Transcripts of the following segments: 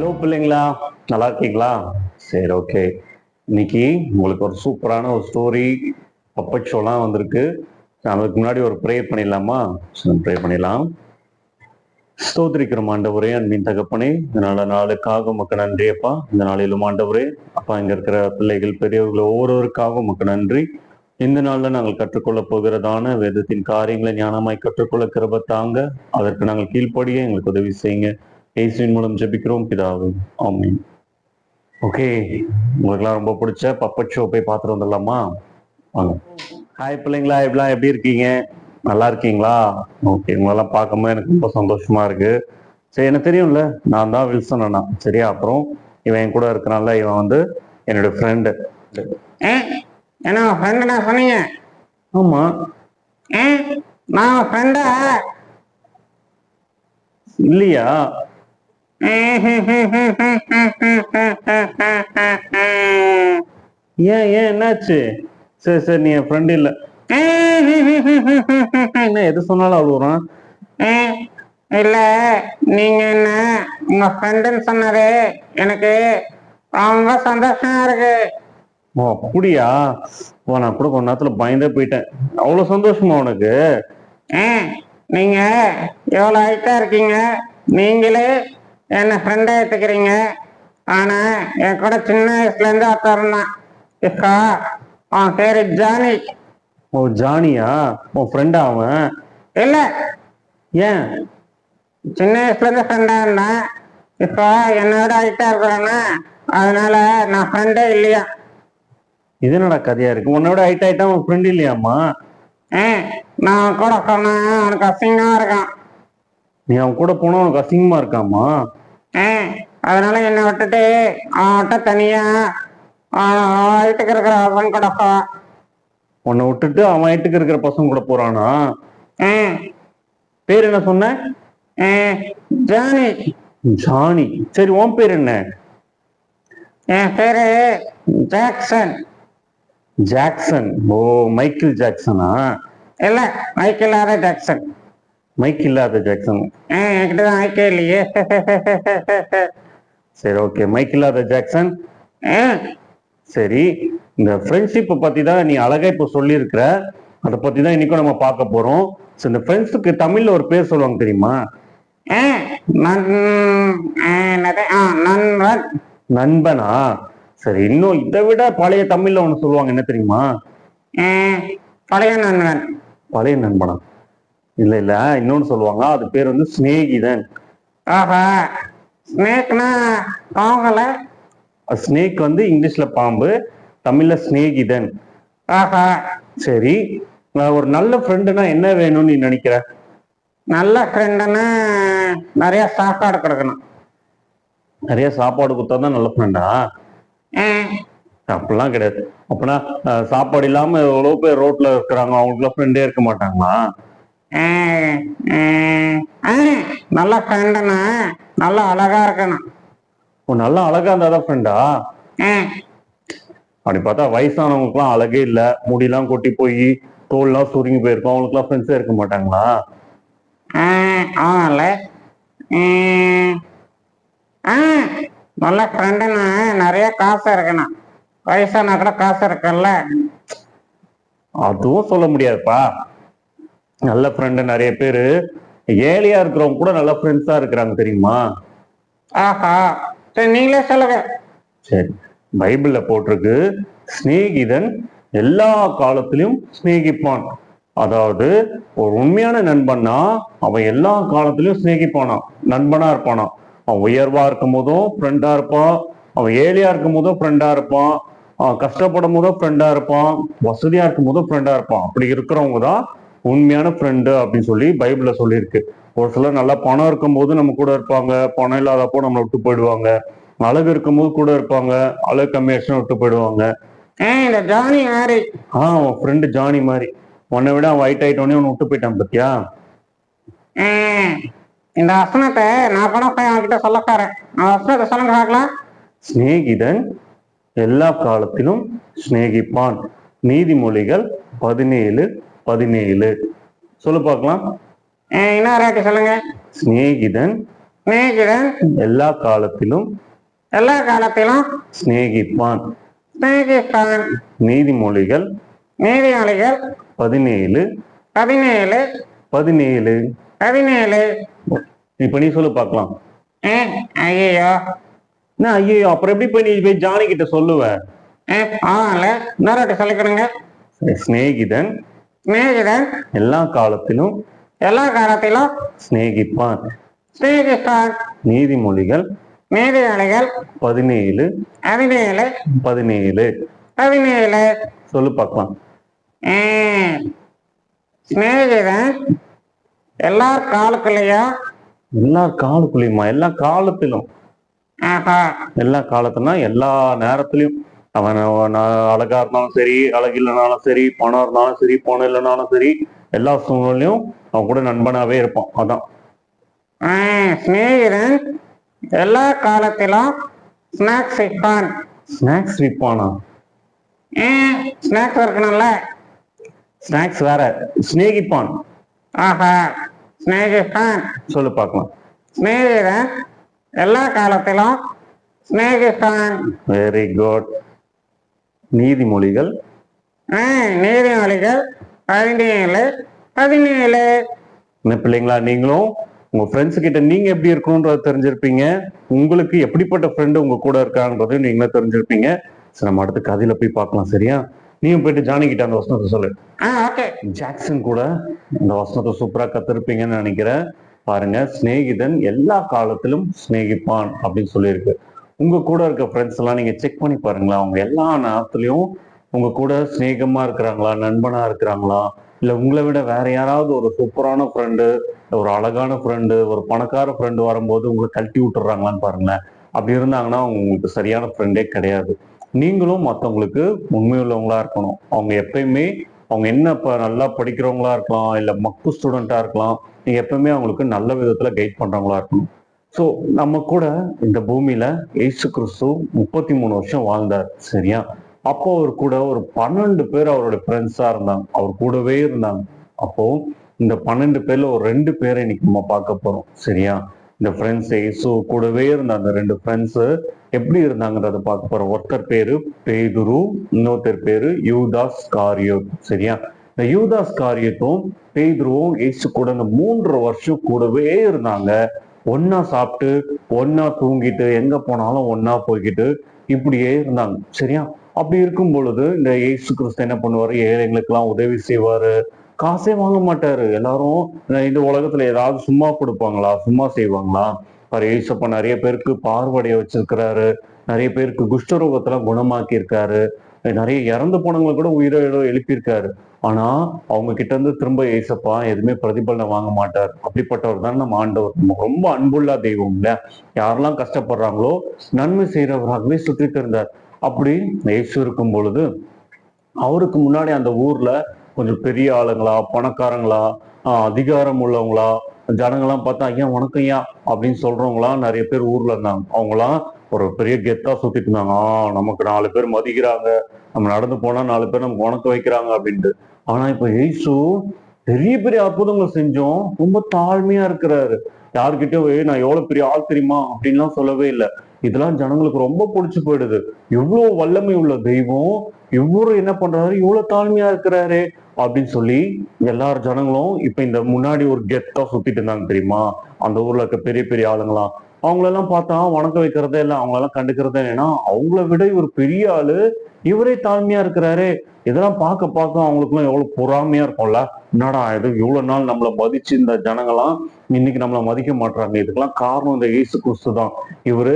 Hello பிள்ளைங்களா? நல்லா இருக்கீங்களா? சரி ஓகே இன்னைக்கு உங்களுக்கு ஒரு சூப்பரான ஒரு ஸ்டோரி பப்பட் ஷோலாம் வந்திருக்கு. அதுக்கு முன்னாடி ஒரு ப்ரே பண்ணிடலாமா? ப்ரே பண்ணிடலாம். ஸ்தோத்திரிக்கிறோம் ஆண்டவரே அன்பின் தகப்பனே. இந்த நல்ல நாளுக்காக மக்கள் நன்றி அப்பா. இந்த நாளிலும் ஆண்டவரே அப்பா இங்க இருக்கிற பிள்ளைகள் பெரியவர்கள் ஒவ்வொருவருக்காகவும் மக்கள் நன்றி. இந்த நாள்ல நாங்கள் கற்றுக்கொள்ள போகிறதான வேதத்தின் காரியங்களை ஞானமாய் கற்றுக்கொள்ள கிருப தாங்க. அதற்கு நாங்கள் கீழ்ப்படியே எங்களுக்கு உதவி செய்யுங்க. இயேசுவின் மூலம் ஜெபிக்கிறோம் பிதாவே ஆமென். ஓகே. உங்களுக்குலாம் ரொம்ப பிடிச்ச பப்பட் ஷோ போய் பார்த்துட்டு வந்துடலாமா? வாங்க. ஹாய் பிள்ளைங்களா எப்படிலாம் எப்படி இருக்கீங்க? நல்லா இருக்கீங்களா? ஓகே உங்களெல்லாம் பார்க்கும்போது எனக்கு ரொம்ப சந்தோஷமா இருக்கு. சரி எனக்கு தெரியும்ல நான் தான் வில்சன் அண்ணா. சரியா? அப்புறம் இவன் என் கூட இருக்கிறனால இவன் வந்து என்னோட ஃப்ரெண்டு ஏ என்ன ஃப்ரெண்டு சொன்னீங்க? ஆமா. நான் ஃப்ரெண்டா இல்லையா? ஏன் ஏன் என்னாச்சு? சரி சரி நீ என் ஃப்ரெண்டு இல்லை. என்ன எது சொன்னாலும் அழுகுறான் இல்ல நீங்க என்ன உங்க ஃப்ரெண்டுன்னு சொன்னது எனக்கு ரொம்ப சந்தோஷமா இருக்கு. ஓ அப்படியா? ஓ நான் கூட கொஞ்ச நேரத்துல பயந்தே போயிட்டேன். அவ்வளவு சந்தோஷமா உனக்கு? நீங்க எவ்வளவு ஹைட்டா இருக்கீங்க? நீங்களே என்ன ஃப்ரெண்டா எடுத்துக்கிறீங்க ஆனா என் கூட சின்ன வயசுல இருந்து ஒருத்தர் இருந்தான் இப்போ அவன் பேரு ஜானி. ஓ ஜானியா? உன் ஃப்ரெண்டா அவன்? இல்ல. ஏன்? சின்ன வயசுல இருந்து ஃப்ரெண்டா இருந்தான். இப்போ என்னோட ஹைட்டா இருக்கிறானா அதனால நான் ஃப்ரெண்டே இல்லையா? இது என்னடா கதையா இருக்கு? உன்னோட ஹைட் ஆயிட்டா உன் ஃப்ரெண்ட் இல்லையாம்மா? ஏ நான் கூட சொன்னேன். அவனுக்கு அசிங்கமா இருக்கான். நீ அவன் கூட போனா உனக்கு அசிங்கமா இருக்காமா அதனால என்னை விட்டுட்டு அவன்கிட்ட தனியா வீட்டுக்கு இருக்கிற அவன் கூட போ. உன்னை விட்டுட்டு அவன் ஹைட்டுக்கு இருக்கிற பசங்க கூட போறானா? பேர் என்ன சொன்ன? ஜானி. ஜானி. சரி உன் பேர் என்ன? என் பேரு ஜாக்சன். ஜாக்சன். ஓ மைக்கேல் ஜாக்சனா? இல்ல மைக் இல்லாத ஜாக்சன். மைக் இல்லாத ஜாக்சன் என்கிட்ட தான் மைக்கே இல்லையே. சரி ஓகே மைக் இல்லாத ஜாக்சன் சரி இந்த ஃப்ரெண்ட்ஷிப்பை பத்தி தான் நீ அழகா இப்போ சொல்லியிருக்கிற. அதை பத்தி தான் இன்னைக்கும் நம்ம பார்க்க போறோம். ஸோ இந்த ஃப்ரெண்ட்ஸுக்கு தமிழ்ல ஒரு பேர் சொல்லுவாங்க தெரியுமா? நண்பன். நண்பனா? சரி இன்னும் இதை விட பழைய தமிழ்ல ஒன்று சொல்லுவாங்க. என்ன தெரியுமா? பழைய நண்பன். பழைய நண்பனா? இல்ல இல்ல. இன்னொன்னு சொல்லுவாங்க. அது பேர் வந்து சிநேகிதன். ஆஹா. ஸ்னேக்னா பாவங்கள ஸ்னேக் வந்து இங்கிலீஷ்ல பாம்பு தமிழ்ல சிநேகிதன். ஆஹா. சரி. நான் ஒரு நல்ல ஃப்ரெண்டுனா என்ன வேணும்னு நீ நினைக்கிற? நல்ல ஃப்ரெண்டுன்னா நிறைய சாப்பாடு கொடுக்கணும். நிறைய சாப்பாடு கொடுத்தா தான் நல்ல ஃப்ரெண்டா அப்படிலாம் கிடையாது. அப்படின்னா சாப்பாடு இல்லாம எவ்வளவு பேர் ரோட்ல இருக்கிறாங்க. அவங்களுக்குலாம் ஃப்ரெண்டே இருக்க மாட்டாங்களா? நல்ல ஃப்ரெண்டுன்னா நல்லா அழகா இருக்கணும். ஓ, நல்லா அழகா இருந்தாதான் ஃப்ரெண்டா அப்படி பார்த்தா வயசானவங்களுக்குலாம் அழகே இல்லை. முடியெல்லாம் கொட்டி போய் தோல்லாம் சுருங்கி போயிருக்கும். அவங்களுக்குலாம் ஃப்ரெண்ட்ஸே இருக்க மாட்டாங்களா? ஆமாம்ல நல்ல ஃப்ரெண்டுன்னா நிறைய காசு இருக்கணும். வயசானா கூட காசு இருக்குல்ல. அதுவும் சொல்ல முடியாதுப்பா. நல்ல ஃப்ரெண்டு நிறைய பேரு. ஏழையா இருக்கிறவங்க கூட நல்ல ஃப்ரெண்ட்ஸா இருக்கிறாங்க தெரியுமா? ஆஹா நீங்களே சொல்லுங்க. சரி பைபிள்ல போட்டிருக்கு. சிநேகிதன் எல்லா காலத்திலும் சிநேகிப்பான். அதாவது ஒரு உண்மையான நண்பன்னா அவன் எல்லா காலத்திலும் சிநேகிப்பானா? நண்பனா இருப்பானா? அவன் உயர்வா இருக்கும் போதும் ஃப்ரெண்டா இருப்பான் அவன் ஏழையா இருக்கும் போதும் ஃப்ரெண்டா இருப்பான் அவன் கஷ்டப்படும் போதும் ஃப்ரெண்டா இருப்பான். வசதியா இருக்கும் போதும் ஃப்ரெண்டா இருப்பான். அப்படி இருக்கிறவங்க தான் உண்மையான ஃப்ரெண்டு அப்படின்னு சொல்லி பைபிள்ல சொல்லியிருக்கு. ஒரு சிலர் நல்லா பணம் இருக்கும் போது நம்ம கூட இருப்பாங்க. பணம் இல்லாதப்போ நம்மளை விட்டு போயிடுவாங்க. அழகு இருக்கும்போது கூட இருப்பாங்க. அழகு கம்மியாச்சுன்னா விட்டு போயிடுவாங்க. ஜானி மாதிரி ஆ அவன் ஃப்ரெண்டு ஜானி மாதிரி. உன்னை விட அவன் ஒயிட் ஆயிட்டோன்னே அவனை விட்டு போயிட்டான் பத்தியா? இந்த வசனத்தை நான் கூட போய் அவன்கிட்ட சொல்ல போறேன் அந்த வசனத்தை சொல்லுங்க பார்க்கலாம். சிநேகிதன் எல்லா காலத்திலும் சிநேகிப்பான். நீதிமொழிகள் பதினேழு பதினேழு. சொல்லு பார்க்கலாம். இன்னொரு சொல்லுங்க. சிநேகிதன் சிநேகிதன் எல்லா காலத்திலும் எல்லா காலத்திலும் சிநேகிப்பான். சிநேகிப்பான். நீதிமொழிகள் நீதிமொழிகள் பதினேழு. பதினேழு. பதினேழு. பதினேழு. இப்ப நீ சொல்லு பார்க்கலாம். ஐயோ என்ன ஐயோ அப்புறம் எப்படி போய் நீ போய் ஜானி கிட்ட சொல்லுவ சொல்லிக்கணுங்க சிநேகிதன் சிநேகிதன் எல்லா காலத்திலும் எல்லா காலத்திலும் சிநேகிப்பான். சிநேகிப்பான். நீதிமொழிகள் நீதிமொழிகள் பதினேழு. பதினேழு. பதினேழு. பதினேழு. சொல்லு பார்க்கலாம். சிநேகிதன் எல்லா காலத்துலயும் எல்லா காலத்துலயுமா? எல்லா காலத்திலும். எல்லா காலத்துனா எல்லா நேரத்துலயும். அவன் அழகா இருந்தாலும் சரி அழகு இல்லைனாலும் சரி பணம் இருந்தாலும் சரி பணம் இல்லைனாலும் சரி எல்லா சூழ்நிலையும் அவன் கூட நண்பனாவே இருப்பான். அதான். சிநேகிதன் எல்லா காலத்திலும் ஸ்நாக்ஸ் விற்பான். ஸ்நாக்ஸ் விற்பானா? ஸ்நாக்ஸ் இருக்கணும்ல. ஸ்நாக்ஸ் வேற. சிநேகிப்பான். ஆஹா சிநேகிப்பான். சொல்லு பார்க்கலாம். சிநேகிதன் எல்லா காலத்திலும் சிநேகிப்பான். வெரி குட் நீதிமொழிகள்? நீதிமொழிகள் பதினேழு பதினேழு. என்ன பிள்ளைங்களா நீங்களும்? உங்க ஃப்ரெண்ட்ஸ் கிட்ட நீங்க எப்படி இருக்கணும்ன்றத தெரிஞ்சிருப்பீங்க. உங்களுக்கு எப்படிப்பட்ட ஃப்ரெண்டு உங்க கூட இருக்கான்றது நீங்களும் தெரிஞ்சிருப்பீங்க. சரி நம்ம அடுத்த கதையில போய் பார்க்கலாம் சரியா? நீங்க போயிட்டு ஜானி கிட்ட அந்த வசனத்தை சொல்லு. ஜாக்சன் கூட இந்த வசனத்தை சூப்பரா கத்திருப்பீங்கன்னு நினைக்கிறேன். பாருங்க சிநேகிதன் எல்லா காலத்திலும் சிநேகிப்பான் அப்படின்னு சொல்லியிருக்கு. உங்க கூட இருக்க ஃப்ரெண்ட்ஸ் எல்லாம் நீங்க செக் பண்ணி பாருங்களேன் அவங்க எல்லா நேரத்துலயும் உங்க கூட சிநேகமா இருக்கிறாங்களா? நண்பனா இருக்கிறாங்களா? இல்ல உங்களை விட வேற யாராவது ஒரு சூப்பரான ஃப்ரெண்டு ஒரு அழகான ஃப்ரெண்டு ஒரு பணக்கார ஃப்ரெண்டு வரும்போது உங்களை கழட்டி விட்டுறாங்களான்னு பாருங்களேன். அப்படி இருந்தாங்கன்னா அவங்க உங்களுக்கு சரியான ஃப்ரெண்டே கிடையாது. நீங்களும் மற்றவங்களுக்கு உண்மையுள்ளவங்களா இருக்கணும். அவங்க எப்பயுமே அவங்க என்ன இப்போ நல்லா படிக்கிறவங்களா இருக்கலாம் இல்லை மக்கு ஸ்டூடெண்ட்டாக இருக்கலாம் நீங்கள் எப்பயுமே அவங்களுக்கு நல்ல விதத்தில் கைட் பண்ணுறவங்களா இருக்கணும். ஸோ நம்ம கூட இந்த பூமியில ஏசு கிறிஸ்து முப்பத்தி மூணு வருஷம் வாழ்ந்தார் சரியா? அப்போ அவர் கூட ஒரு பன்னெண்டு பேர் அவருடைய ஃப்ரெண்ட்ஸாக இருந்தாங்க. அவர் கூடவே இருந்தாங்க. அப்போ இந்த பன்னெண்டு பேர்ல ஒரு ரெண்டு பேரை இன்னைக்கு நம்ம பார்க்க போறோம் சரியா? இந்த ஃப்ரெண்ட்ஸ் ஏசு கூடவே இருந்த அந்த ரெண்டு ஃப்ரெண்ட்ஸ் எப்படி இருந்தாங்கன்றத பார்க்க போறோம். ஒருத்தர் பேரு பேதுரு இன்னொருத்தர் பேரு யூதாஸ் காரியோ சரியா? இந்த யூதாஸ் காரியத்தும் பேதுருவும் ஏசு கூட இந்த மூன்று வருஷம் கூடவே இருந்தாங்க. ஒன்னா சாப்பிட்டு ஒன்னா தூங்கிட்டு எங்க போனாலும் ஒன்னா போய்கிட்டு இப்படியே இருந்தாங்க. சரியா? அப்படி இருக்கும் பொழுது இந்த ஏசு கிறிஸ்து என்ன பண்ணுவாரு? ஏழைங்களுக்கெல்லாம் உதவி செய்வாரு. காசே வாங்க மாட்டாரு. எல்லாரும் இந்த உலகத்துல ஏதாவது சும்மா கொடுப்பாங்களா? சும்மா செய்வாங்களா? அவர் ஏசப்ப நிறைய பேருக்கு பார்வடைய வச்சிருக்கிறாரு. நிறைய பேருக்கு குஷ்டரோகத்தெல்லாம் குணமாக்கி இருக்காரு நிறைய இறந்து போனவங்களை கூட உயிரோட எழுப்பியிருக்காரு. ஆனா அவங்க கிட்ட இருந்து திரும்ப ஏசப்பா எதுவுமே பிரதிபலனை வாங்க மாட்டார். அப்படிப்பட்டவர் தான் நம்ம ஆண்டவர். நம்ம ரொம்ப அன்புள்ள தெய்வம் இல்ல? யாரெல்லாம் கஷ்டப்படுறாங்களோ நன்மை செய்யறவராகவே சுற்றி இருந்தார் அப்படி இயேசு இருக்கும் பொழுது அவருக்கு முன்னாடி அந்த ஊர்ல கொஞ்சம் பெரிய ஆளுங்களா பணக்காரங்களா ஆஹ் அதிகாரம் உள்ளவங்களா ஜனங்கள்லாம் பார்த்தா ஐயா வணக்கம் ஐயா அப்படின்னு சொல்றவங்களாம் நிறைய பேர் ஊர்ல இருந்தாங்க. அவங்களாம் ஒரு பெரிய கெத்தா சுத்திட்டு இருந்தாங்க. ஆ நமக்கு நாலு பேர் மதிக்கிறாங்க. நம்ம நடந்து போனா நாலு பேர் நமக்கு உனக்கு வைக்கிறாங்க அப்படின்ட்டு. ஆனா இப்ப எய்சு பெரிய பெரிய அற்புதங்கள் செஞ்சோம். ரொம்ப தாழ்மையா இருக்கிறாரு. யாருக்கிட்டயும் நான் எவ்வளவு பெரிய ஆள் தெரியுமா? அப்படின்லாம் சொல்லவே இல்லை. இதெல்லாம் ஜனங்களுக்கு ரொம்ப பிடிச்சு போயிடுது. இவ்வளவு வல்லமை உள்ள தெய்வம் இவரும் என்ன பண்றாரு? இவ்வளவு தாழ்மையா இருக்கிறாரு அப்படின்னு சொல்லி எல்லார் ஜனங்களும் இப்ப இந்த முன்னாடி ஒரு கெத்தா சுத்திட்டு இருந்தாங்க தெரியுமா? அந்த ஊர்ல இருக்க பெரிய பெரிய ஆளுங்களாம். அவங்களெல்லாம் பார்த்தா வணக்கம் வைக்கிறதே இல்லை அவங்களெல்லாம் கண்டுக்கிறதே இல்லைன்னா அவங்கள விட இவர் பெரிய ஆளு. இவரே தாழ்மையா இருக்கிறாரு. இதெல்லாம் பார்க்க பார்க்க அவங்களுக்குலாம் எவ்வளவு பொறாமையா இருக்கும்ல. என்னடா இது இவ்வளவு நாள் நம்மளை மதிச்சு இந்த ஜனங்களாம் இன்னைக்கு நம்மளை மதிக்க மாட்டாங்க இதுக்கெல்லாம் காரணம் இந்த இயேசு கிறிஸ்து தான். இவரு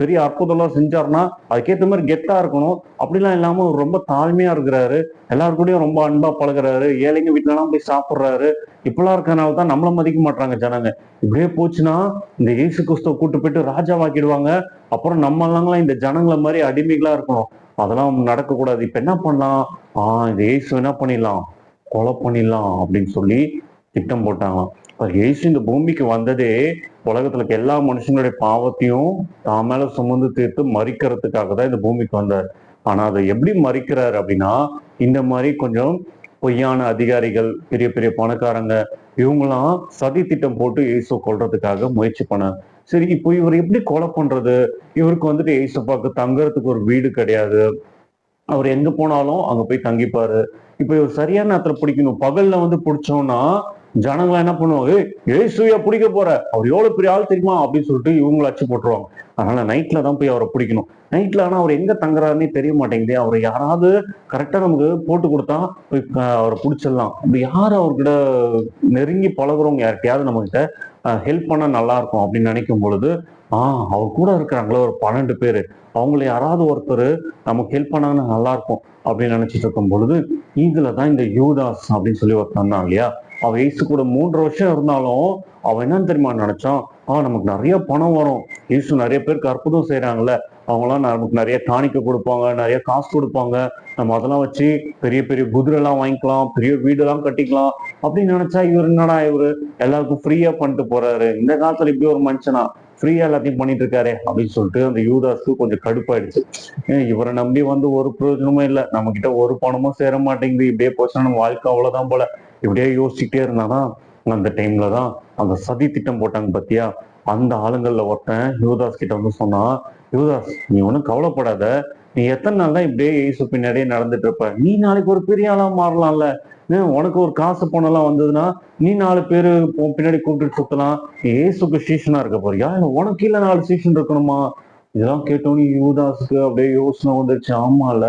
பெரிய அற்புதம்லாம் செஞ்சாருன்னா அதுக்கேற்ற மாதிரி கெட்டா இருக்கணும். அப்படிலாம் இல்லாம ரொம்ப தாழ்மையா இருக்கிறாரு. எல்லாருக்கூடயும் ரொம்ப அன்பா பழகுறாரு. ஏழைங்க வீட்டுலலாம் போய் சாப்பிடுறாரு. இப்பெல்லாம் இருக்கிறனால தான் நம்மள மதிக்க மாட்டாங்க ஜனங்க. இப்படியே போச்சுன்னா இந்த இயேசு கிறிஸ்துவ கூட்டு போயிட்டு ராஜாவாக்கிடுவாங்க. அப்புறம் நம்ம எல்லாம் இந்த ஜனங்களை மாதிரி அடிமைகளா இருக்கணும். அதெல்லாம் நடக்கக்கூடாது. இப்ப என்ன பண்ணலாம்? ஆஹ் இந்த ஏசு என்ன பண்ணிடலாம்? கொலை பண்ணிடலாம் அப்படின்னு சொல்லி திட்டம் போட்டாங்களாம். இப்ப இயேசு இந்த பூமிக்கு வந்ததே உலகத்துல இருக்க எல்லா மனுஷங்களுடைய பாவத்தையும் தான் மேல சுமந்து தீர்த்து மறிக்கிறதுக்காக தான் இந்த பூமிக்கு வந்தார். ஆனா அதை எப்படி மறிக்கிறாரு அப்படின்னா இந்த மாதிரி கொஞ்சம் பொய்யான அதிகாரிகள் பெரிய பெரிய பணக்காரங்க இவங்கெல்லாம் சதி திட்டம் போட்டு இயேசு கொல்றதுக்காக முயற்சி பண்ண சரி இப்போ இவர் எப்படி கொலை பண்றது? இவருக்கு வந்துட்டு ஏசப்பாக்கு தங்குறதுக்கு ஒரு வீடு கிடையாது. அவர் எங்க போனாலும் அங்க போய் தங்கிப்பாரு. இப்ப இவர் சரியான நேரத்துல பிடிக்கணும். பகல்ல வந்து பிடிச்சோம்னா ஜனங்களை என்ன பண்ணுவாங்க? "ஏய், பிடிக்க போற? அவர் எவ்வளவு பெரிய ஆள் தெரியுமா? அப்படின்னு சொல்லிட்டு இவங்களை அச்சு போட்டுருவாங்க. அதனால நைட்ல தான் போய் அவரை பிடிக்கணும். நைட்ல ஆனா அவர் எங்க தங்குறாருன்னே தெரிய மாட்டேங்குது. அவரை யாராவது கரெக்டா நமக்கு போட்டு கொடுத்தா போய் அவரை பிடிச்சிடலாம். அப்படி யார் அவர்கிட்ட நெருங்கி பழகுறவங்க யார்கிட்டயாவது நம்ம கிட்ட ஹெல்ப் பண்ணால் நல்லா இருக்கும் அப்படின்னு நினைக்கும் பொழுது ஆஹ் அவர் கூட இருக்கிறாங்களே ஒரு பன்னெண்டு பேரு. அவங்கள யாராவது ஒருத்தர் நமக்கு ஹெல்ப் பண்ணாங்கன்னா நல்லா இருக்கும் அப்படின்னு நினைச்சிட்டு இருக்கும் பொழுது இதுல தான் இந்த யூதாஸ் அப்படின்னு சொல்லி ஒருத்தன் இல்லையா? அவர் ஏசு கூட மூன்று வருஷம் இருந்தாலும் அவன் என்னன்னு தெரியுமா நினைச்சான்? ஆ நமக்கு நிறைய பணம் வரும். ஏசு நிறைய பேருக்கு அற்புதம் செய்யறாங்கல்ல அவங்களாம் நமக்கு நிறைய காணிக்க கொடுப்பாங்க நிறைய காசு கொடுப்பாங்க. நம்ம அதெல்லாம் வச்சு பெரிய பெரிய குதிரை எல்லாம் வாங்கிக்கலாம் பெரிய வீடெல்லாம் கட்டிக்கலாம் அப்படின்னு நினைச்சா இவர் என்னடா இவரு? எல்லாருக்கும் ஃப்ரீயா பண்ணிட்டு போறாரு. இந்த காலத்துல இப்படி ஒரு மனுஷனா? ஃப்ரீயா எல்லாத்தையும் பண்ணிட்டு இருக்காரு அப்படின்னு சொல்லிட்டு அந்த யூதாஸ்க்கு கொஞ்சம் கடுப்பாயிடுச்சு. இவரை நம்பி வந்து ஒரு பிரயோஜனமும் இல்லை. நம்ம கிட்ட ஒரு பணமும் சேர மாட்டேங்குது. இப்படியே போச்சுன்னா நம்ம வாழ்க்கை அவ்வளவுதான் போல. இப்படியே யோசிச்சுட்டே இருந்தானா அந்த டைம்ல தான் அந்த சதி திட்டம் போட்டாங்க பத்தியா? அந்த ஆளுங்கள்ல ஒருத்தன் யுவதாஸ் கிட்ட வந்து சொன்னா யூதாஸ் நீ ஒன்றும் கவலைப்படாத. நீ எத்தனை நாள் தான் இப்படியே இயேசு பின்னாடியே நடந்துட்டு இருப்ப? நீ நாளைக்கு ஒரு பெரிய ஆளா மாறலாம்ல. உனக்கு ஒரு காசு பணம்லாம் வந்ததுன்னா நீ நாலு பேரு பின்னாடி கூப்பிட்டு சுத்தலாம். நீ ஏசுக்கு ஸ்டேஷனா இருக்க போறியா? உனக்கு கீழே நாலு ஸ்டேஷன் இருக்கணுமா? இதெல்லாம் கேட்டோன்னு யூதாஸுக்கு அப்படியே யோசனை வந்துருச்சு. ஆமா இல்ல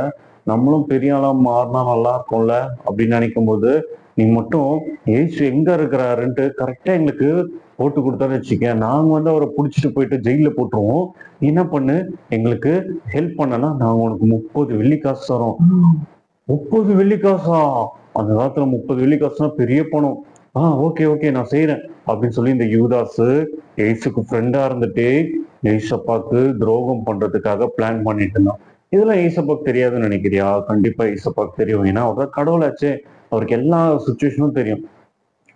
நம்மளும் பெரிய ஆளா மாறினா நல்லா இருக்கும்ல அப்படின்னு நினைக்கும் போது நீ மட்டும் ஏசு எங்க இருக்கிறாருன்ட்டு கரெக்டா எங்களுக்கு போட்டு கொடுத்தான்னு வச்சுக்க நாங்க வந்து அவரை புடிச்சிட்டு போயிட்டு ஜெயில போட்டுருவோம். என்ன பண்ணு? எங்களுக்கு ஹெல்ப் பண்ணனா நாங்க உனக்கு முப்பது வெள்ளி காசு தரோம். முப்பது வெள்ளி காசா? அந்த காலத்துல முப்பது வெள்ளி காசுனா பெரிய பணம். ஆ ஓகே ஓகே நான் செய்யறேன் அப்படின்னு சொல்லி இந்த யூதாஸு ஏசுக்கு ஃப்ரெண்டா இருந்துட்டு ஏசப்பாக்கு துரோகம் பண்றதுக்காக பிளான் பண்ணிட்டு இருந்தான். இதெல்லாம் ஈசப்பாக்கு தெரியாதுன்னு நினைக்கிறியா? கண்டிப்பா ஈசப்பாக்கு தெரியும். ஏன்னா அவர் கடவுளாச்சே. அவருக்கு எல்லா சுச்சுவேஷனும் தெரியும்.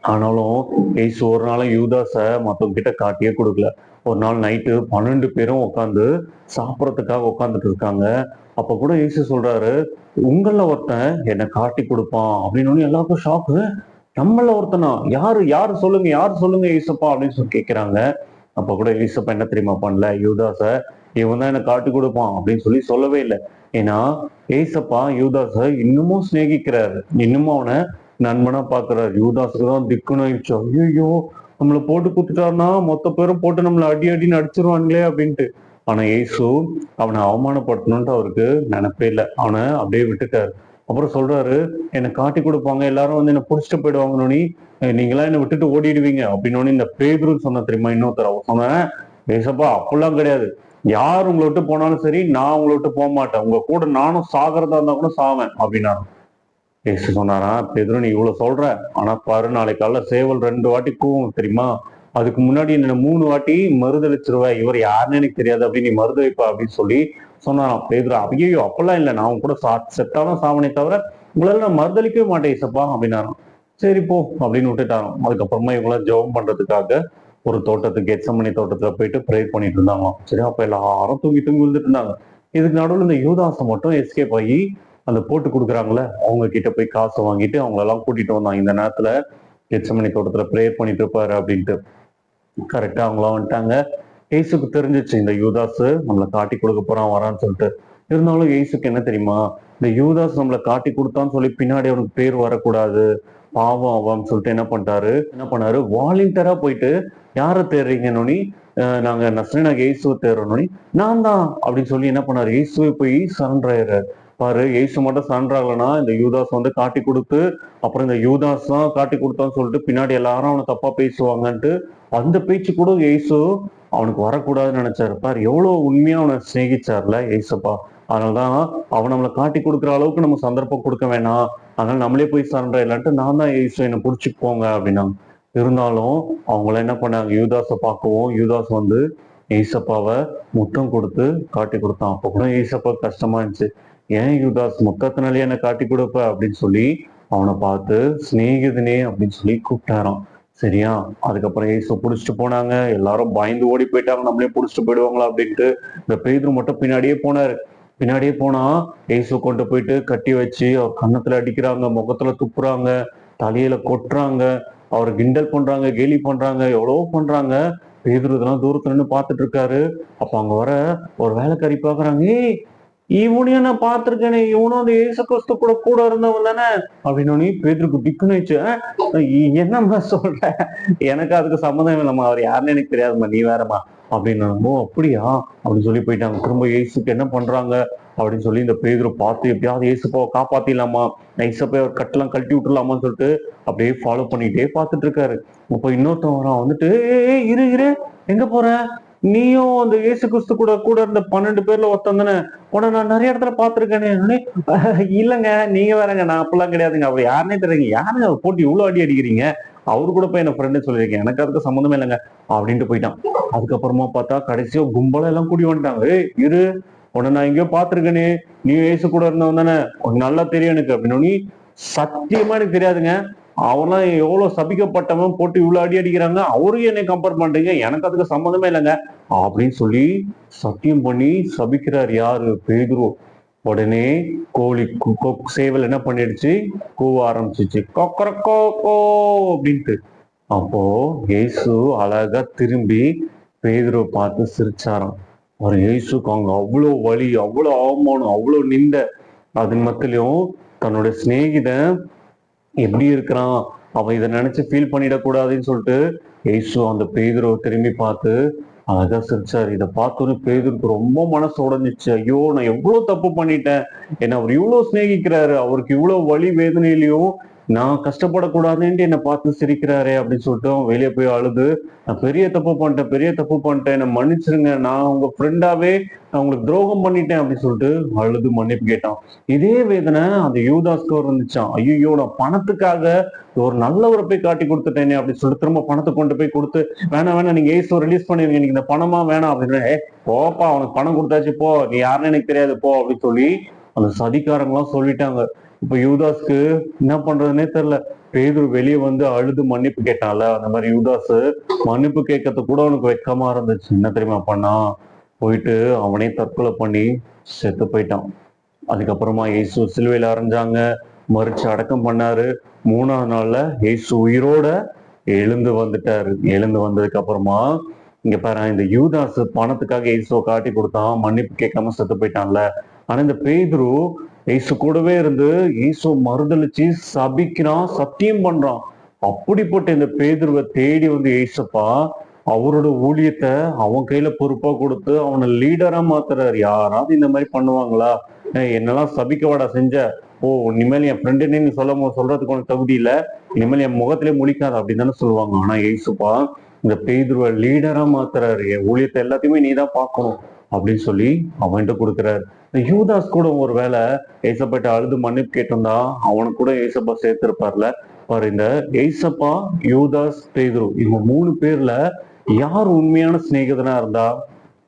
ஆனாலும் ஏசு ஒரு நாளும் யூதாஸை மத்தவங்க கிட்ட காட்டியே கொடுக்கல. ஒரு நாள் நைட்டு பன்னெண்டு பேரும் உட்காந்து சாப்பிட்றதுக்காக உட்காந்துட்டு இருக்காங்க. அப்ப கூட ஏசு சொல்றாரு உங்கள ஒருத்தன் என்னை காட்டி கொடுப்பான். அப்படின்னு எல்லாருக்கும் ஷாக்கு நம்மள ஒருத்தனா? யாரு? யாரு சொல்லுங்க? யாரு சொல்லுங்க ஈசப்பா அப்படின்னு சொல்லி கேக்குறாங்க. அப்ப கூட ஈசப்பா என்ன தெரியுமா பண்ணல? யூதாஸை இவன் தான் என்ன காட்டி கொடுப்பான் அப்படின்னு சொல்லி சொல்லவே இல்லை. ஏன்னா ஏசப்பா யூதாஸை இன்னமும் சிநேகிக்கிறாரு. இன்னமும் அவனை நண்பனா பாக்குறாரு யூதாஸுக்கு தான் திக்குன்னு ஆயிடுச்சு. ஐயோ நம்மளை போட்டு குத்துட்டாருன்னா மொத்த பேரும் போட்டு நம்மளை அடி அடின்னு அடிச்சிருவாங்களே அப்படின்ட்டு. ஆனா ஏசு அவனை அவமானப்படுத்தணும்ட்டு அவருக்கு நினைப்பே இல்லை. அவனை அப்படியே விட்டுட்டாரு. அப்புறம் சொல்றாரு என்னை காட்டி கொடுப்பாங்க. எல்லாரும் வந்து என்ன புடிச்சிட்டு போயிடுவாங்கன்னு நீங்களாம் என்னை விட்டுட்டு ஓடிடுவீங்க. அப்படின்னு இந்த பேதுருன்னு சொன்ன தெரியுமா இன்னொருத்தர்? அவன் சொன்னேன் ஏசப்பா அப்படிலாம் கிடையாது. யார் உங்களை விட்டு போனாலும் சரி நான் உங்களை விட்டு போக மாட்டேன். உங்க கூட நானும் சாகிறதா இருந்தா கூட சாவேன் அப்படின்னா ஏசு சொன்னாரா பேதுரு நீ இவ்வளவு சொல்ற? ஆனா பாரு நாளைக்கு காலைல சேவல் ரெண்டு வாட்டி கூவும் தெரியுமா? அதுக்கு முன்னாடி என்ன மூணு வாட்டி மருதளிச்சிருவ இவர் யாருன்னு எனக்கு தெரியாது அப்படின்னு நீ மறுதளிப்பா அப்படின்னு சொல்லி சொன்னாராம். பேதுரு ஐயோ அப்பெல்லாம் இல்லை. நான் கூட சா செத்தாலும் சாவனே தவிர உங்களால நான் மறுதளிக்கவே மாட்டேன் ஏசப்பா அப்படின்னாராம். சரி போ அப்படின்னு விட்டுட்டாராம். அதுக்கப்புறமா இவங்களாம் ஜெபம் பண்றதுக்காக ஒரு தோட்டத்துக்கு எச்சமணி தோட்டத்துல போயிட்டு ப்ரேயர் பண்ணிட்டு இருந்தாங்களாம். சரி அப்ப எல்லாரும் தூங்கி தூங்கி விழுந்துட்டு இருந்தாங்க. இதுக்கு நடுவில் இந்த யூதாசை மட்டும் எஸ்கேப் ஆகி அந்த போட்டு கொடுக்குறாங்களே அவங்க கிட்ட போய் காசை வாங்கிட்டு அவங்களெல்லாம் கூட்டிட்டு வந்தாங்க. இந்த நேரத்துல எச்சமணி தோட்டத்துல ப்ரேயர் பண்ணிட்டு இருப்பாரு அப்படின்ட்டு. கரெக்டா அவங்களாம் வந்துட்டாங்க. ஏசுக்கு தெரிஞ்சிச்சு இந்த யூதாஸ் நம்மளை காட்டி கொடுக்க போறான் வரான்னு சொல்லிட்டு. இருந்தாலும் ஏசுக்கு என்ன தெரியுமா? இந்த யூதாஸ் நம்மளை காட்டி கொடுத்தான்னு சொல்லி பின்னாடி அவனுக்கு பேர் வரக்கூடாது. பாவம் அவன்னு சொல்லிட்டு என்ன பண்ணிட்டாரு? என்ன பண்ணாரு? வாலண்டியரா போயிட்டு யாரை தேடுறீங்கன்னு நாங்க நஸ்ரீனாக இயேசுவை தேடுறோன்னு நான். தான். அப்படின்னு சொல்லி என்ன பண்ணாரு? இயேசுவை போய் சரண்டர் ஆயிடுறாரு பாரு இயேசு மட்டும் சரண்டர் இந்த யூதாஸ் வந்து காட்டி கொடுத்து அப்புறம் இந்த யூதாஸ் தான் காட்டி கொடுத்தான்னு சொல்லிட்டு பின்னாடி எல்லாரும் அவனை தப்பா பேசுவாங்கன்ட்டு அந்த பேச்சு கூட இயேசு அவனுக்கு வரக்கூடாதுன்னு நினைச்சாரு. பாரு எவ்வளவு உண்மையா அவனை சிநேகிச்சார்ல ஏசப்பா அதனாலதான் அவன் நம்மளை காட்டி கொடுக்குற அளவுக்கு நம்ம சந்தர்ப்பம் கொடுக்க வேணாம். அதனால நம்மளே போய் சரண்டர் இல்லாட்டு நான் தான் ஏசு என்னை புடிச்சுட்டு போங்க அப்படின்னாங்க இருந்தாலும் அவங்கள என்ன பண்ணாங்க? யூதாஸை பார்க்கவும் யூதாஸ் வந்து ஈசப்பாவை முத்தம் கொடுத்து காட்டி கொடுத்தான். அப்போ கூட ஈசப்பா கஷ்டமா இருந்துச்சு. ஏன் யூதாஸ் முத்தத்தினாலே என்னை காட்டி கொடுப்ப? அப்படின்னு சொல்லி அவனை பார்த்து சிநேகிதனே அப்படின்னு சொல்லி கூப்பிட்டாராம். சரியா? அதுக்கப்புறம் ஏசு புடிச்சிட்டு போனாங்க. எல்லாரும் பயந்து ஓடி போயிட்டாங்க. நம்மளே புடிச்சிட்டு போயிடுவாங்களா? அப்படின்ட்டு இந்த பேதுரு மட்டும் பின்னாடியே போனாரு. பின்னாடியே போனா ஏசு கொண்டு போயிட்டு கட்டி வச்சு அவர் கன்னத்துல அடிக்கிறாங்க முகத்துல துப்புறாங்க தலையில கொட்டுறாங்க அவர் கிண்டல் பண்றாங்க கேலி பண்றாங்க எவ்வளவோ பண்றாங்க. பேதுரு இதெல்லாம் தூரத்துல நின்று பார்த்துட்டு இருக்காரு. அப்ப அங்க வர ஒரு வேலைக்காரி பாக்குறாங்க ஏய் இவனையும் நான் பார்த்திருக்கேனே இவனும் அந்த ஏசு கிறிஸ்து கூட கூட இருந்தவன் தானே? அப்படின்னு பேதருக்கு திக்குனுச்சு என்னம்மா சொல்ற? எனக்கு அதுக்கு சம்மந்தம் இல்லைம்மா அவர் யாருன்னு எனக்கு தெரியாதும்மா நீ வேறம்மா. அப்படின்னாமோ அப்படியா? அப்படின்னு சொல்லி போயிட்டாங்க. திரும்ப ஏசுக்கு என்ன பண்றாங்க? அப்படின்னு சொல்லி இந்த பேதுரு பார்த்து எப்படியாவது ஏசுப்பாவை காப்பாத்திடலாமா? நைஸா போய் அவர் கட்டெல்லாம் கழட்டி விட்டுலாமான்னு சொல்லிட்டு அப்படியே ஃபாலோ பண்ணிட்டே பார்த்துட்டு இருக்காரு. இப்ப இன்னொருத்தவரா வந்துட்டு "ஏய், இரு இரு. எங்க போற? நீயும் அந்த இயேசு கிறிஸ்து கூட கூட இருந்த பன்னெண்டு பேர்ல ஒருத்தன் தானே? உன்னை நான் நிறைய இடத்துல பார்த்திருக்கேனே. இல்லைங்க நீங்க வேறங்க நான் அப்பெல்லாம் கிடையாதுங்க. அவர் யாருனே தெரியுங்க யாருங்க அவர் போட்டு இவ்வளவு அடி அடிக்கிறீங்க? அவரு கூட போய் என்ன ஃப்ரெண்டு சொல்லியிருக்கேன். எனக்கு அதுக்கு சம்மந்தமே இல்லைங்க. அப்படின்ட்டு போயிட்டான். அதுக்கப்புறமா பார்த்தா கடைசியா கும்பல எல்லாம் கூடி வந்துட்டாங்க. ஏய் இரு. உன்னை நான் எங்கேயோ பாத்துருக்கேனே நீ இயேசு கூட இருந்தவன் தானே. உனக்கு நல்லா தெரியும் எனக்கு. அப்படின்னு. சத்தியமா எனக்கு தெரியாதுங்க. அவன்லாம் எவ்வளவு சபிக்கப்பட்டவன் போட்டு இவ்வளவு அடி அடிக்கிறாங்க? அவரும் என்னை கம்பேர் பண்றீங்க. எனக்கு அதுக்கு சம்மந்தமே இல்லைங்க. அப்படின்னு சொல்லி சத்தியம் பண்ணி சபிக்கிறார் யாரு? பேதுரு. உடனே கோழி கொக் சேவல் என்ன பண்ணிடுச்சு? கூவ ஆரம்பிச்சிச்சு. கொக்கரக்கோ கோ அப்படின்ட்டு. அப்போ ஏசு அழகா திரும்பி பேதுருவை பார்த்து சிரிச்சாராம். அவர் ஏசுக்கு அவங்க அவ்வளோ வலி அவ்வளோ அவமானம் அவ்வளோ நிந்த. அது மத்திலையும் தன்னோட சிநேகிதன் எப்படி இருக்கிறான்? அவன் இதை நினைச்சு ஃபீல் பண்ணிடக்கூடாதுன்னு சொல்லிட்டு ஏசு அந்த பேதுருவை திரும்பி பார்த்து அழகா சிரிச்சார். இதை பார்த்தோன்னு பேதுருக்கு ரொம்ப மனசு உடஞ்சிச்சு. ஐயோ நான் எவ்வளவு தப்பு பண்ணிட்டேன். என்ன அவர் இவ்வளவு சிநேகிக்கிறாரு. அவருக்கு இவ்வளவு வலி வேதனையிலையும் நான் கஷ்டப்படக்கூடாதுன்ட்டு என்னை பார்த்து சிரிக்கிறாரே அப்படின்னு சொல்லிட்டு வெளியே போய் அழுது நான் பெரிய தப்பு பண்ணிட்டேன் பெரிய தப்பு பண்ணிட்டேன் என்னை மன்னிச்சிருங்க நான் உங்க ஃப்ரெண்டாவே நான் உங்களுக்கு துரோகம் பண்ணிட்டேன் அப்படின்னு சொல்லிட்டு அழுது மன்னிப்பு கேட்டான். இதே வேதனை அந்த யூதாஸ்க்கு இருந்துச்சான் ஐயோ நான் பணத்துக்காக ஒரு நல்லவரை போய் காட்டி கொடுத்துட்டேனே அப்படின்னு சொல்லிட்டு திரும்ப பணத்தை கொண்டு போய் கொடுத்து வேணாம் வேணாம் நீங்க ஏசோ ரிலீஸ் பண்ணிருங்க நீங்க இந்த பணமா வேணாம் அப்படின்னு ஏ போப்பா அவனுக்கு பணம் கொடுத்தாச்சு போ நீ யாருன்னு எனக்கு தெரியாது போ அப்படின்னு சொல்லி அந்த சதிகாரங்களாம் சொல்லிட்டாங்க. இப்ப யூதாஸ்க்கு என்ன பண்றதுன்னே தெரியல. பேதுரு வெளியே வந்து அழுது மன்னிப்பு கேட்டான்ல. அந்த மாதிரி யூதாஸ் மன்னிப்பு கேட்கறது கூட அவனுக்கு வெக்கமா இருந்துச்சு. என்ன தெரியுமா பண்ணா? போயிட்டு அவனே தற்கொலை பண்ணி செத்து போயிட்டான். அதுக்கப்புறமா இயேசு சிலுவையில அரைஞ்சாங்க. மறிச்சு அடக்கம் பண்ணாரு. மூணாவது நாள்ல இயேசு உயிரோட எழுந்து வந்துட்டாரு. எழுந்து வந்ததுக்கு அப்புறமா இங்க பாரு இந்த யூதாஸ் பணத்துக்காக இயேசுவை காட்டி கொடுத்தான். மன்னிப்பு கேட்காம செத்து போயிட்டான்ல. ஆனா இந்த பேதுரு இயேசு கூடவே இருந்து இயேசு மறுதளிச்சு சபிக்கிறான் சத்தியம் பண்றான். அப்படிப்பட்ட இந்த பேதுருவை தேடி வந்து இயேசுப்பா அவரோட ஊழியத்தை அவன் கையில பொறுப்பா கொடுத்து அவனை லீடரா மாத்துறாரு. யாராவது இந்த மாதிரி பண்ணுவாங்களா? என்னெல்லாம் சபிக்கவாடா செஞ்ச? ஓ இனிமேல் என் ஃப்ரெண்டுன்னு நீ சொல்ல சொல்றதுக்கு உனக்கு தகுதி இல்லை. இனிமேல் என் முகத்திலே முழிக்காத அப்படின்னு தானே சொல்லுவாங்க. ஆனா ஏசுப்பா இந்த பேதுருவை லீடரா மாத்துறாரு. என் ஊழியத்தை எல்லாத்தையுமே நீ தான் பார்க்கணும் அப்படின்னு சொல்லி அவன்கிட்ட கொடுக்குறாரு. யூதாஸ் கூட ஒரு வேலை ஏசப்பாட்ட அழுது மன்னிப்பு கேட்டிருந்தா அவனுக்கு கூட ஏசப்பா சேர்த்திருப்பார்ல. பாரு இந்த ஏசப்பா யூதாஸ் பேதுரு இவங்க மூணு பேர்ல யார் உண்மையான சிநேகிதனா இருந்தா?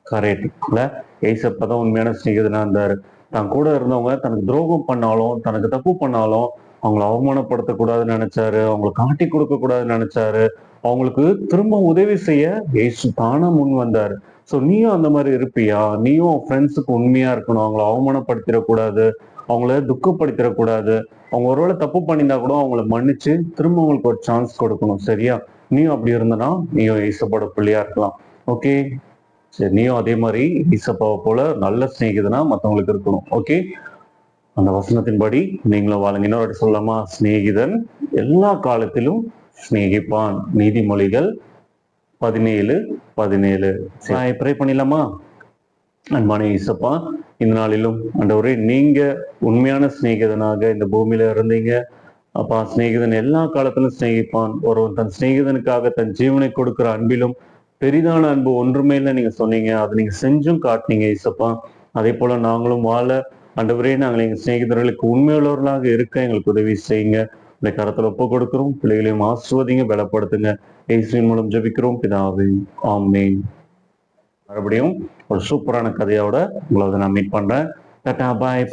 கரெக்ட் இல்ல ஏசப்பா தான் உண்மையான சிநேகிதனா இருந்தாரு. தன் கூட இருந்தவங்க தனக்கு துரோகம் பண்ணாலும் தனக்கு தப்பு பண்ணாலும் அவங்கள அவமானப்படுத்தக்கூடாதுன்னு நினைச்சாரு அவங்கள காட்டி கொடுக்க கூடாதுன்னு நினைச்சாரு அவங்களுக்கு திரும்ப உதவி செய்ய ஏசு தானா முன் வந்தாரு. ஸோ நீயும் அந்த மாதிரி இருப்பியா? நீயும் ஃப்ரெண்ட்ஸுக்கு உண்மையா இருக்கணும். அவங்கள அவமானப்படுத்திடக்கூடாது அவங்கள துக்கப்படுத்திடக்கூடாது. அவங்க ஒருவேளை தப்பு பண்ணியிருந்தா கூட அவங்கள மன்னிச்சு திரும்ப அவங்களுக்கு ஒரு சான்ஸ் கொடுக்கணும். சரியா? நீயும் அப்படி இருந்தனா நீயும் ஈசப்போட பிள்ளையா இருக்கலாம். ஓகே சரி நீயும் அதே மாதிரி ஈசப்பாவை போல நல்ல சிநேகிதனா மற்றவங்களுக்கு இருக்கணும். ஓகே அந்த வசனத்தின்படி நீங்களும் வாழுங்க இன்னொரு வாட்டி சொல்லலாமா? சிநேகிதன் எல்லா காலத்திலும் சிநேகிப்பான். நீதிமொழிகள் பதினேழு பதினேழு. ப்ரே பண்ணிடலாமா? அன்பான ஈசப்பா இந்த நாளிலும் ஆண்டவரே நீங்க உண்மையான சிநேகிதனாக இந்த பூமியில இருந்தீங்க. அப்பா சிநேகிதன் எல்லா காலத்திலும் சிநேகிப்பான். ஒருவன் தன் சிநேகிதனுக்காக தன் ஜீவனை கொடுக்கிற அன்பிலும் பெரிதான அன்பு ஒன்றுமே இல்லை. நீங்க சொன்னீங்க அதை நீங்க செஞ்சும் காட்டினீங்க ஈசப்பா. அதே போல நாங்களும் வாழ ஆண்டவரே நாங்கள் எங்க சிநேகிதர்களுக்கு உண்மையுள்ளவர்களாக இருக்க எங்களுக்கு உதவி செய்யுங்க. இந்த கரத்தில் ஒப்பு கொடுக்குறோம். பிள்ளைகளையும் ஆசுவதிங்க பலப்படுத்துங்க. இயேசுவின் மூலம் ஜெபிக்கிறோம். பிதாவே ஆமேன். மறுபடியும் ஒரு சூப்பரான கதையோட உங்களை நான் மீட் பண்றேன். டாடா பாய்.